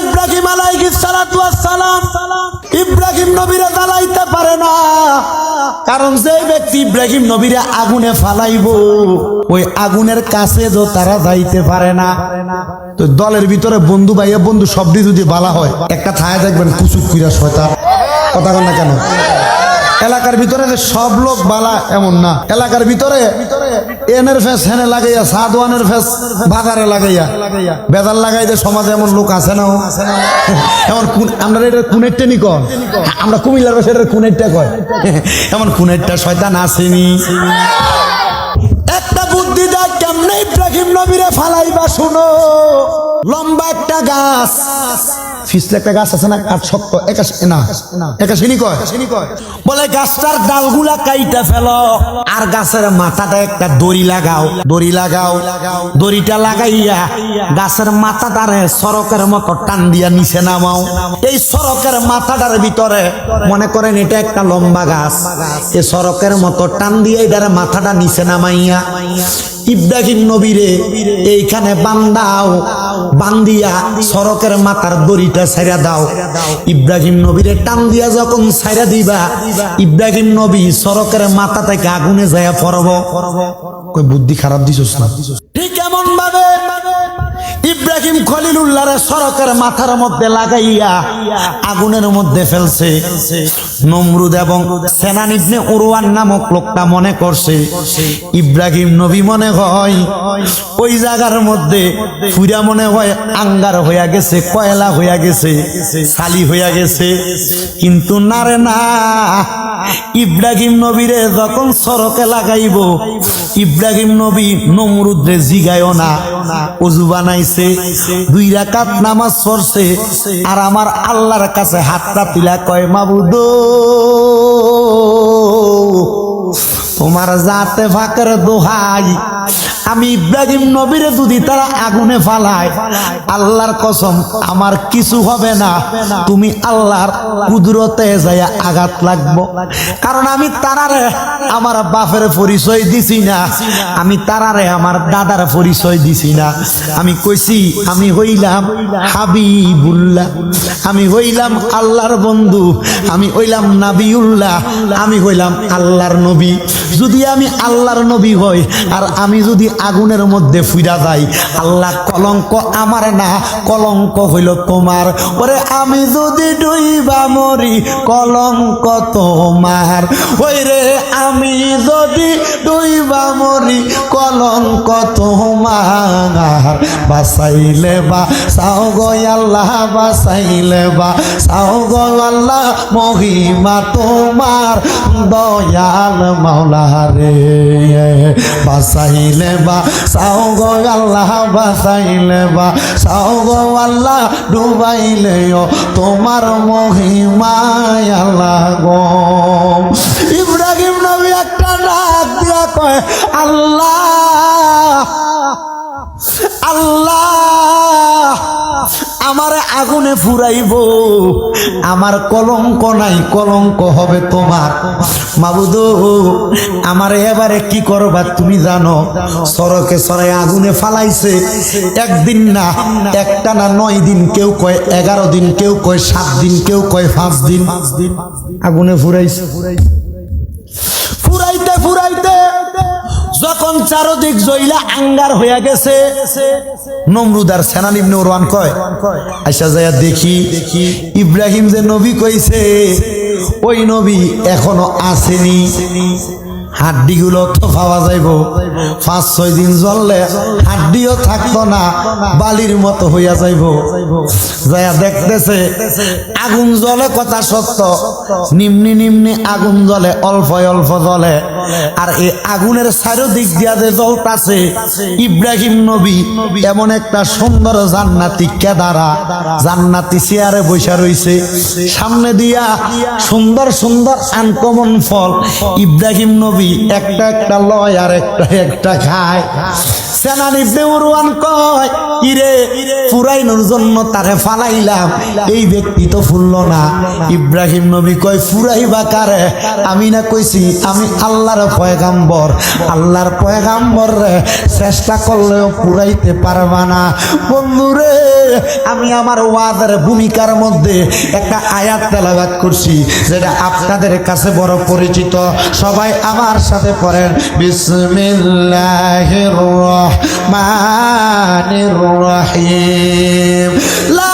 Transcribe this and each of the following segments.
ইব্রাহিম আলাইহিস সালাতু সালাম ইব্রাহিম নবীরে জ্বালাইতে পারে না। কারণ যে ব্যক্তি ইব্রাহিম নবীরে আগুনে ফালাইবো, ওই আগুনের কাছে তো তারা যাইতে পারে না। তো দলের ভিতরে বন্ধু ভাইয়া বন্ধু সবটি যদি বলা হয়, একটা থায় দেখবেন কুচুক শয়তান। কথা বল না কেন? এলাকার ভিতরে যে সব লোক বালা এমন না। এলাকার ভিতরে এনের ফেস হেনে লাগাইয়া, সাদওয়ানের ফেস বাজারে লাগাইয়া বেজার লাগাইতে সমাজে এমন লোক আছে না এমন আমরা এটা কুনের টেনি কন আমরা কুমিল্লার ভাষায় এটা কুনের টা কয়? এমন কুনের টা শয়তান আসেনি। একটা বুদ্ধি দেয় কেমনে ইব্রাহিম নবীরে ফালাইবা শুনো। লম্বা একটা গাছ। দড়িটা লাগাইয়া গাছের সড়কের মতো টান দিয়া নিচে নামাও। এই সড়কের মাথাটার ভিতরে, মনে করেন এটা একটা লম্বা গাছ। এই সড়কের মতো টান দিয়ে মাথাটা নিচে নামাইয়া ইব্রাহিম নবীরে, এইখানে বান্দাও, বান্দিয়া সড়কের মাথার দড়িটা ছাইরা দাও। ইব্রাহিম নবীরে টান দিয়া যখন ছাইরা দিবা, ইব্রাহিম নবী সড়কের মাথা থেকে আগুনে যায় পড়ব। বুদ্ধি খারাপ দিছস না? ঠিক এমন ভাবে ইব্রাহিম খলিলুল্লাহরে সড়কের মাথার মধ্যে লাগাইয়া আগুনের মধ্যে ফেলছে। নমরুদ এবং সেনান ইবনে উরওয়ান নামক লোকটা মনে করছে, ইব্রাহিম নবী মনে হয় ওই জায়গার মধ্যে ফুরা মনে হয় আঙ্গার হইয়া গেছে, কয়লা হইয়া গেছে, সালি হইয়া গেছে। কিন্তু না রে না, ইব্রাহিম নবীরে যখন সড়কে লাগাইব, ইব্রাহিম নবী নমরুদ্রে জিগায়ও না অজু বানাইছে। দুই রাকাত নামাজ পড়ছে, আর আমার আল্লাহর কাছে হাতটা তুলা কয়, মাবুদ, তোমার জাতে ফাঁকের দোহাই আমি ইব্রাহিম নবীরে যদি তারা আগুনে ফালায়, আল্লাহর কসম, আমার কিছু হবে না। তুমি আল্লাহর কুদরতে যাইয়া আঘাত লাগবো। কারণ আমি তারারে আমার বাপের পরিচয় দিছি না। আমি তারারে আমার দাদার পরিচয় দিছি না। আমি কইছি, আমি হইলাম হাবিবুল্লাহ। আমি হইলাম আল্লাহর বন্ধু। আমি হইলাম নাবিউল্লাহ। আমি হইলাম আল্লাহর নবী। যদি আমি আল্লাহর নবী হই, আর আমি যদি আগুনের মধ্যে ফুইরা যাই আল্লাহ কলঙ্ক আমার না, কলঙ্ক হইল তোমার। ওরে আমি যদি ডুইবা মরি, কলঙ্ক তোমার। ওই রে আমি যদি ডুইবা মরি, কলঙ্ক তোমার। বাসাইলে বা সাও গো আল্লাহ বাসাইলে বা সাও গো আল্লাহ, মহিমা তোমার। দয়াল মাওলা রে বাসাইলে বা। আল্লাহ তোমার মহিমায় আল্লাহ গো। ইব্রাহিম নবী একটা ডাক দিয়া কয় আল্লাহ আল্লাহ আগুনে ফুরাইব। আমার কলঙ্ক নাই, কলঙ্ক হবে তোমার। মাবুদ, আমার এবারে কি করবা তুমি জানো? সরকে সরাই আগুনে ফালাইছে। একদিন না, একটা না নয় দিন, কেউ কয় এগারো দিন, কেউ কয় সাত দিন, কেউ কয় পাঁচ দিন। আগুনে ফুরাইছে। ফুরাইতে ফুরাইতে যখন চারদিক জইলা আঙ্গার হইয়া গেছে নমরুদার সেনান ইবনে ওরওয়ান কয়, আইসা যাইয়া দেখি, ইব্রাহিম যে নবী কইছে, ওই নবী এখনও আসেনি। হাড্ডিগুলো তো পাওয়া যাইব। পাঁচ, ছয় দিন জ্বললে হাড্ডিও থাকতো না, বালির মতো হইয়া যাইব। যাইয়া দেখতেছে, আগুন জ্বলে কথা সত্য। নিম্নি নিম্নি আগুন জ্বলে অল্প অল্প জ্বলে। আর এই আগুনের চারিদিক দিয়া যে জ্বলতাছে, ইব্রাহিম নবী এমন একটা সুন্দর জান্নাতি কেদারা, জান্নাতি চেয়ারে বৈশা রইছে। সামনে দিয়া সুন্দর সুন্দর আনকমন ফল, ইব্রাহিম নবী একটা একটা লয় আর একটা একটা খায় ইব্রাহিম নবী কয় আমি না কইছি, আমি আল্লাহর পয়গাম্বর। আল্লাহর পয়গাম্বর রে, চেষ্টা করলেও পুরাইতে পারবা না। বন্ধুরে আমি আমার ওয়াদের ভূমিকার মধ্যে একটা আয়াত তেলাবাদ করছি, যেটা আপনাদের কাছে বড় পরিচিত। সবাই আমার সাথে পড়েন বিসমিল্লাহির রহমানির রহিম লা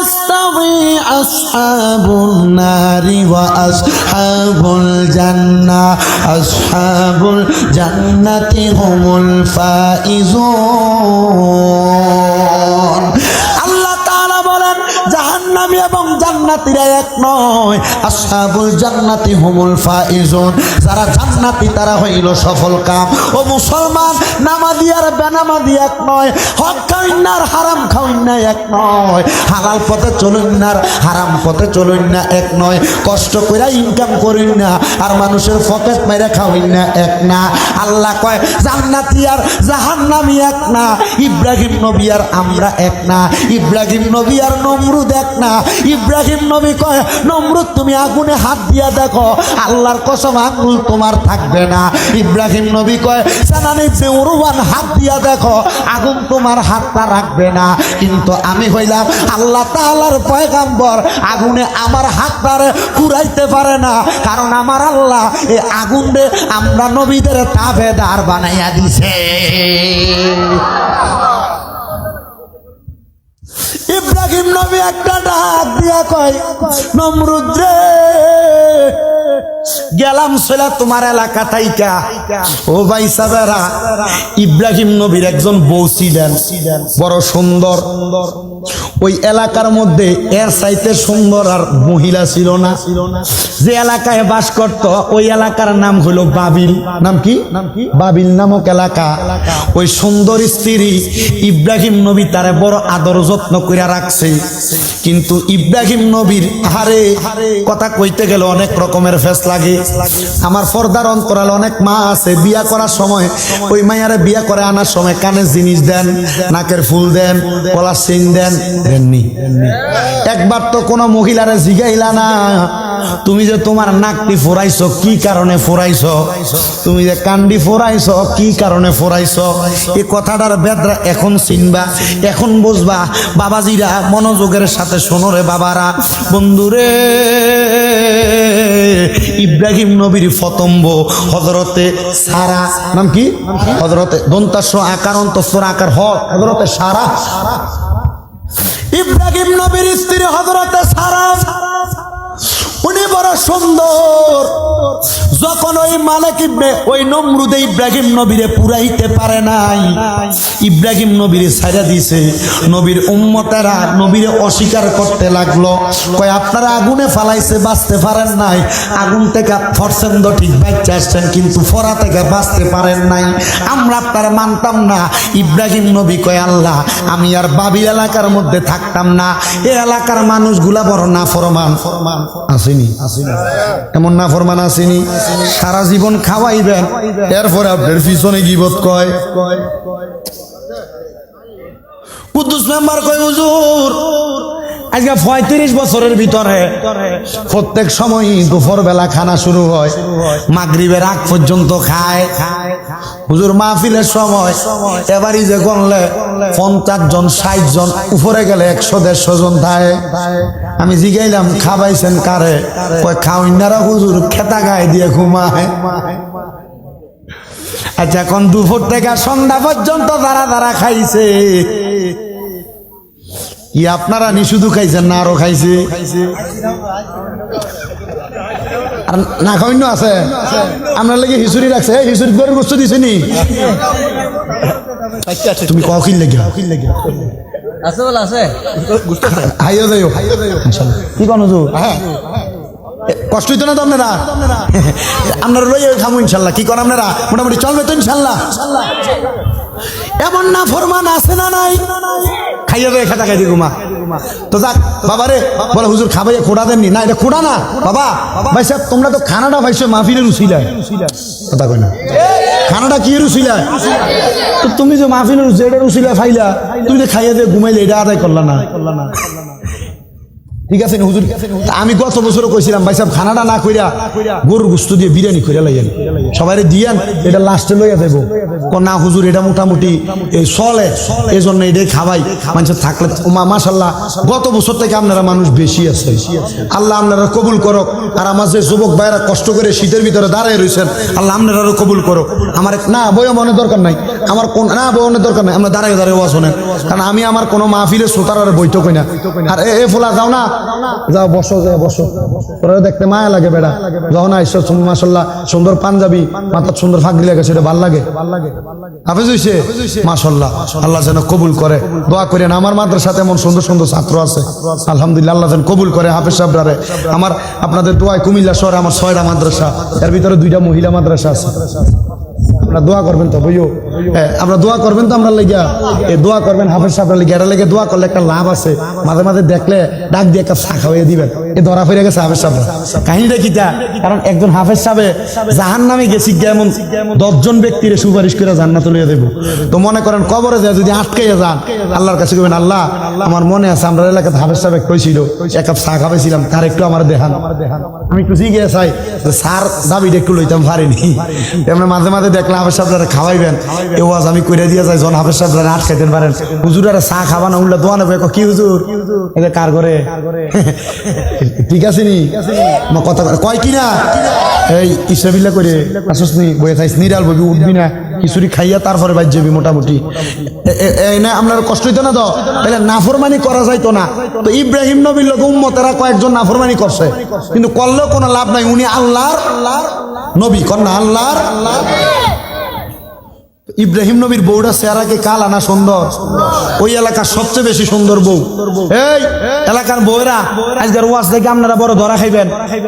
يستوي أصحاب النار وأصحاب الجنة أصحاب الجنة هم الفائزون আল্লাহ তাআলা বলেন জাহান্নামী এবং জান্নাতীরা এক নয়। জান্নাতি হুমুল ফাইজুন। যারা জান্নাতি, তারা হইল সফল কাম। ও মুসলমান এক নয়। হক হারাম এক নয়। হালাল পথে চলুন না, হারাম পথে চলুন না, এক নয়। কষ্ট করে ইনকাম করিন না, আর মানুষের পকেট মেরে খাওয়াইন না, এক না। আল্লাহ কয়, জান্নাতি আর জাহান্নামি এক না। ইব্রাহিম নবী আর আমরা এক না। ইব্রাহিম নবী আর নমরুদ এক না। ইব্রাহিম নবী কয়, নমরুদ, তুমি আগুনে হাত দিয়া দেখো, আল্লাহর কসম আঙ্গুল তোমার থাকবে না। ইব্রাহিম নবী কয় সানানি বেউরওয়ান হাত দিয়া দেখো, আগুন তোমার হাতটা রাখবে না। কিন্তু আমি হইলাম আল্লাহ তাআলার পয়গাম্বর, আগুনে আমার হাতটারে পুরাইতে পারে না, কারণ আমার আল্লাহ এই আগুন রে আমরা নবীদের তাবেদার বানাইয়া দিছে। ইব্রাহিম নবী একটা ডাক দিয়া কয় নমরুদ রে। গেলাম ছেলে তোমার এলাকা থাইকা। ও ভাই সাবেরা, ইব্রাহিম নবীর একজন বউ ছিলেন, বড় সুন্দর। ওই এলাকার মধ্যে এর চাইতে সুন্দর আর মহিলা ছিল না। যে এলাকায় বাস করত, ওই এলাকার নাম হলো বাবিল। নাম কি? বাবিল নামক এলাকা। ওই সুন্দর স্ত্রী ইব্রাহিম নবী তারে বড় আদর যত্ন করে রাখছে। কিন্তু ইব্রাহিম নবীর হারে কথা কইতে গেলে অনেক রকমের ফেস লাগে। আমার ফর্দার অন্তরাল অনেক মা আছে, বিয়া করার সময় ওই মাইয়ারে বিয়া করে আনার সময় কানের জিনিস দেন, নাকের ফুল দেন, গলার সিং দেন, দেননি। একবার তো কোনো মহিলারে জিগাইলা না, তুমি যে তোমার নাকটি ফোরাইছো, কি কারণে ফোরাইছো? তুমি যে কান্ডি ফোরাইছো, কি কারণে ফোরাইছো? এই কথাটার বেদরা এখন চিনবা, এখন বুঝবা। বাবাজিরা মনোযোগের সাথে শোনো রে বাবারা। বন্ধুরে ইব্রাহিম নবীর ফতম্ব হজরতে সারা। নাম কি? হজরতে দন্তাস আকার অন্তঃস্বর আকার হজরতে সারা। ইব্রাহিম নবীর স্ত্রী হজরতে সারা। উনি বড় সুন্দর। যখন ওই মালিক ইবনে ওই নমরুদে ইব্রাহিম নবীরে পুরাইতে পারে নাই, ইব্রাহিম নবীরে ছাইরা দিছে। নবীর উম্মতেরা নবীরে অস্বীকার করতে লাগল। কয়, আপনারা আগুনে ফালাইছে, বাঁচতে পারেন নাই। আগুন থেকে ফরছেন তো ঠিক বাচ্চা আসছেন, কিন্তু ফরা থেকে বাঁচতে পারেন নাই। আমরা আপনারা মানতাম না। ইব্রাহিম নবী কয়, আল্লাহ, আমি আর বাবি এলাকার মধ্যে থাকতাম না। এ এলাকার মানুষগুলা বড় না ফরমান ফরমান আসেনি। এমন না ফরমান আসেনি। সারা জীবন খাওয়াইবেন। এরপরে আপনার পিছনে গিবত কয়। কুদ্দুস মেম্বার কয়, হুজুর। আজকে পঁয়ত্রিশ বছরের ভিতরে প্রত্যেক সময় দুপুর বেলা খানা শুরু হয়। মাগরিবের আগ পর্যন্ত খায়। হুজুর মাহফিলের সময় এবারই যে গণলে পঞ্চাশ জন, ষাট জন, উপরে গেলে একশো, দেড়শো জন থাকে। আমি জিগাইলাম, খাবাইছেন কারে? কয় খাওয়াইনারা হুজুর, খেতা গায়ে দিয়ে ঘুমায়। আচ্ছা এখন দুপুর থেকে সন্ধ্যা পর্যন্ত তারা তারা খাইছে কি আপনারা নি শুধু খাইছেন না আরও খাইছে। আর না খাওয়ান্য আছে। আপনার লাগে হিসুরি রাখছে। হিসুরি করে গোস্ত দিছে নি? তুমি কখিল লেগে? আছে বলে আছে। হাইও যাইও। কি কোন হুজুর? কষ্ট হইতো না তো আপনারা? আপনারা লই খামু ইনশাল্লাহ। কি করেন আপনারা? মোটামুটি চলবে তো ইনশাল্লাহ? এমন না ফরমান আছে না নাই? তো বাবা রে বলে দেননি। না, এটা না। বাবা তোমরা তো খানাটা কথা কই না। খানাটা কি তুমি যে মাহফিলের যেটার উসিলায় ফাইলা, তুমি যে খাইয়া দিয়ে ঘুমাইলে, এটা আদায় করলা না। ঠিক আছে হুজুর? আমি গত বছরও কইছিলাম, ভাই সাহেব, খানাটা না কইরা গরুর গুস্ত দিয়ে বিরিয়ানি কইরা লাইয়েন সবাই দিয়ান, এটা লাস্টে লইয়া কো না হুজুর, এটা মোটামুটি এই চলে এই জন্য এটাই খাবাই। মানুষের থাকলে মাসাল্লাহ গত বছর থেকে আপনারা মানুষ বেশি আছে। আল্লাহ আপনারা কবুল করো আর আমার যে যুবক ভাইরা কষ্ট করে শীতের ভিতরে দাঁড়ায় রয়েছেন আল্লাহ আপনারাও কবুল করো আমার না বই মনে দরকার নাই। আমার কোন, না বই মনে দরকার নাই। আমরা দাঁড়ায় দাঁড়ায় ওয়াজ শোনেন। কারণ আমি আমার কোনো মাহফিলে শ্রোতার আর বইতো কই না। আর এ ফোলা, যাও না। যাও, বসো যাও, বসো। তোরা দেখতে মায়া লাগে, বেড়া। যাও না, ঈশ্বর মাসাল্লাহ সুন্দর পাঞ্জাবি, মাথার সুন্দর ফাগরি লাগে, সেটা ভালো লাগে। হাফেজ মাসাল্লাহ আল্লাহ যেন কবুল করে। দোয়া করেন, আমার মাদ্রাসাতে এমন সুন্দর সুন্দর ছাত্র আছে। আলহামদুলিল্লাহ, আল্লাহ যেন কবুল করে, হাফেজ আমার, আপনাদের দোয়ায় কুমিল্লা শহরে আমার ছয়টা মাদ্রাসা। এর ভিতরে দুইটা মহিলা মাদ্রাসা আছে। আপনারা দোয়া করবেন তো, বুঝো? হ্যাঁ আপনারা দোয়া করবেন তো আমরা লেগিয়া? এই দোয়া করবেন হাফেজ সাহেবরা লেগে এটা লেগে দোয়া করলে একটা লাভ আছে। মাঝে মাঝে দেখলে ডাক দিয়ে একটা চা খাওয়াই দিবেন। এ ধরা ফিরে গেছে হাফেজ সাহেবরা কাহিনীটা কিটা কারণ একজন হাফেজ সাহেবে জাহান নামে গেছি এমন দশজন ব্যক্তির সুপারিশ করে জান্নাত লইয়া দেব তো মনে করেন কবরে যায়, যদি আটকাইয়া যান, আল্লাহর কাছে কবেন আল্লাহ, আমার মনে আছে, আমরা এলাকাতে হাফেজ সাহেব কইছিল, এক কাপ চা খাওয়াইছিলাম তার একটু আমার দেখান। আমি একটু জিজ্ঞেস চাই যে স্যার দাবিটা একটু লইতাম, পারিনি। এমনি মাঝে মাঝে দেখলাম হাফেজ সাহেবরা খাওয়াইবেন। এ ওয়াজ আমি কইরা দিয়ে যাই, জন হাফেজ সাহেবরা আটকাইতেন পারেন। হুজুরারা চা খাবা না? উল্লা দোয়া নেবে কি হুজুর? এটা কার করে ঠিক আছে নি? কথা কয় কি না? এই ইসরাবিল্লা করে আসস নি বয়ে থাইস নিরাল ববি উঠবি না, খিচুড়ি খাইয়া তারপরে বাইর যাবি মোটামুটি। না আপনার কষ্ট হইতো না তো? তাহলে নাফরমানি করা যাইতো না। তো ইব্রাহিম নবীর লোক উম্মতেরা কয়েকজন নাফরমানি করছে। কিন্তু করলেও কোনো লাভ নাই, উনি আল্লাহর নবী, কন্যা, আল্লাহর ইব্রাহিম নবীর বউটা চেহারাকে কাল আনা সুন্দর। ওই এলাকার সবচেয়ে বেশি সুন্দর বউ। এই, এলাকার বউরা আজকের ওয়াজ দেখে আপনারা বড় ধরা খাইবেন।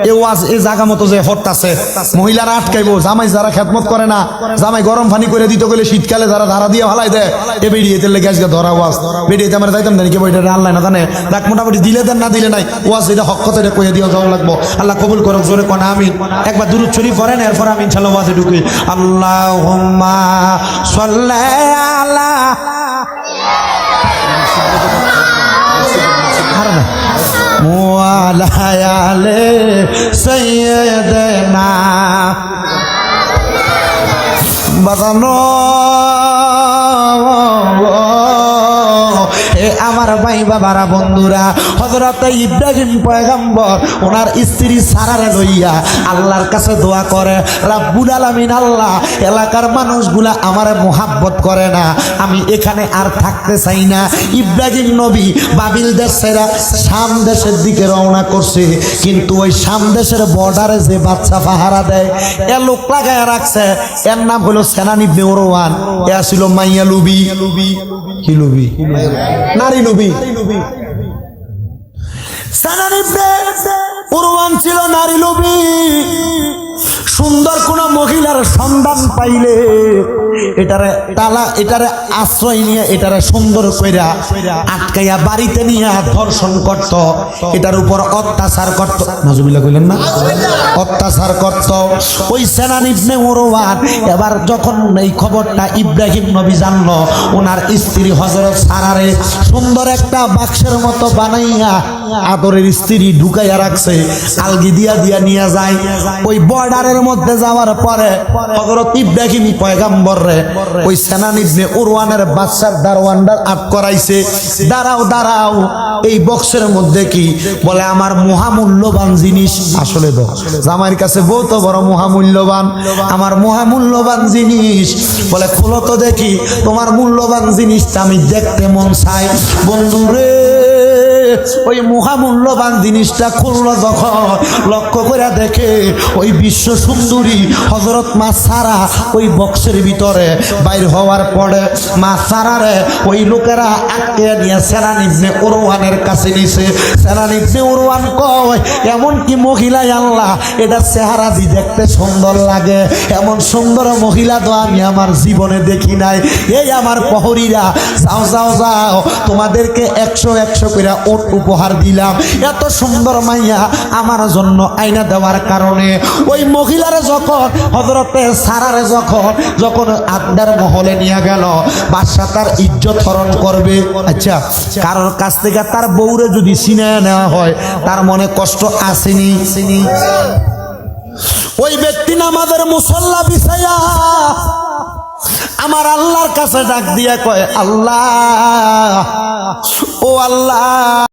এই ওয়াজ এই জায়গা মতো যে হট্টাছে মহিলারা আটকাইবো, জামাই যারা খেদমত করে না, জামাই গরম পানি করে দিতে গেলে শীতকালে যারা ধারা দিয়ে ভালাই দেয়, এ বেরিয়ে তেলে গেছে ধরা ওয়াজ। বেরিয়ে আমার যাইতাম না কি বইটা আল্লাহ না জানে। দেখ, মোটামুটি দিলে দেন, না দিলে নাই। ওয়াজ এটা হক কথা এটা কইয়া দিয়ে যাওয়া লাগবো। আল্লাহ কবুল করুক, জোরে কোন, আমিন। একবার দূর শরীফ পড়েন, এরপর আমি ইনশাল্লাহ ওয়াজে ঢুকি। আল্লাহুম্মা সাল্লি আলা। হারনা ওয়ালা আলে সাইয়্যিদানা বাজানো। আমার ভাই বাবারা বন্ধুরা হজরত ইব্রাহিম পয়গম্বর ওনার স্ত্রী সারারে লইয়া আল্লাহর কাছে দোয়া করে রাব্বুল আলামিন আল্লাহ এলাকার মানুষগুলা আমার মোহাব্বত করে না আমি এখানে আর থাকতে চাই না। ইব্রাহিম নবী বাবিল দেশেরা শাম দেশের দিকে রওনা করছে কিন্তু ওই শাম দেশের বর্ডারে যে বাচ্চা পাহারা দেয় এ লোক লাগায় রাখছে। এর নাম হলো সেনানিবনে ওরওয়ান এ ছিল মাইয়া লুবি কি লুবি? নারী লুবি সেনানিবনে ওরওয়ান ছিল নারী লুবি সুন্দর কোন মহিলার সন্ধান পাইলে এটারে তালা, এটারে আশ্রয় নিয়ে এটারে সুন্দর কইরা আটকাইয়া বাড়িতে নিয়ে ধর্ষণ করত। এটার উপর অত্যাচার করত। নজবিল্লা কইলেন না? অত্যাচার করত। ওই সেনানিবনে ওরওয়ান এবার যখন এই খবরটা ইব্রাহিম নবী জানলো, ওনার স্ত্রী হজরত সারারে সুন্দর একটা বাক্সের মতো বানাইয়া আদরের স্ত্রী ঢুকাইয়া রাখছে, আলগি দিয়া দিয়া নিয়ে যায়। ওই বর্ডারের মধ্যে যাওয়ার পরে হযরত ইব্রাহিম পয়গাম্বর রে ওই সেনানিবনে উরওয়ানের বাচ্চার দারওয়ান্ডার আট করাইছে, দাঁড়াও দাঁড়াও। এই বক্সের মধ্যে কি? বলে, আমার মহামূল্যবান জিনিস। আসলে তো, জামাইয়ের কাছে বহুত বড় মহামূল্যবান। আমার মহামূল্যবান জিনিস। বলে, খোলো তো দেখি, তোমার মূল্যবান জিনিসটা আমি দেখতে মন চাই। বন্ধু রে ওই মহামূল্যবান জিনিসটা খুললো যখন। লক্ষ্য করে দেখে ওই বিশ্ব সুন্দরী হজরত মা সারা ওই বক্সের ভিতরে বাইর হওয়ার পরে মা সারারে ওই লোকেরা আটকে নিয়ে সেনান ইবনে ওরওয়ানের কাছে নিছে। সেনান ইবনে ওরওয়ান কয়, এমন কি মহিলা আল্লাহ এটা চেহারা দি দেখতে সুন্দর লাগে, এমন সুন্দর মহিলা তো আমি আমার জীবনে দেখি নাই। এই আমার প্রহরীরা, যাও যাও যাও, তোমাদেরকে একশো একশো করে ওট উপহার দিলাম। এত সুন্দর মাইয়া আমার জন্য আইনা দেওয়ার কারণে ওই মহিলারে যখন হজরতে সারারে যখন যখন আড্ডার মহলে নিয়ে গেল, বাদশা তার ইজ্জত হরণ করবে। আচ্ছা কারোর কাছ থেকে তার বউরে যদি সিনে নেওয়া হয়, তার মনে কষ্ট আসেনি? ওই ব্যক্তি নামাজের মুসল্লা বিছাইয়া আমার আল্লাহর কাছে ডাক দিয়া কয়, আল্লাহ, ও আল্লাহ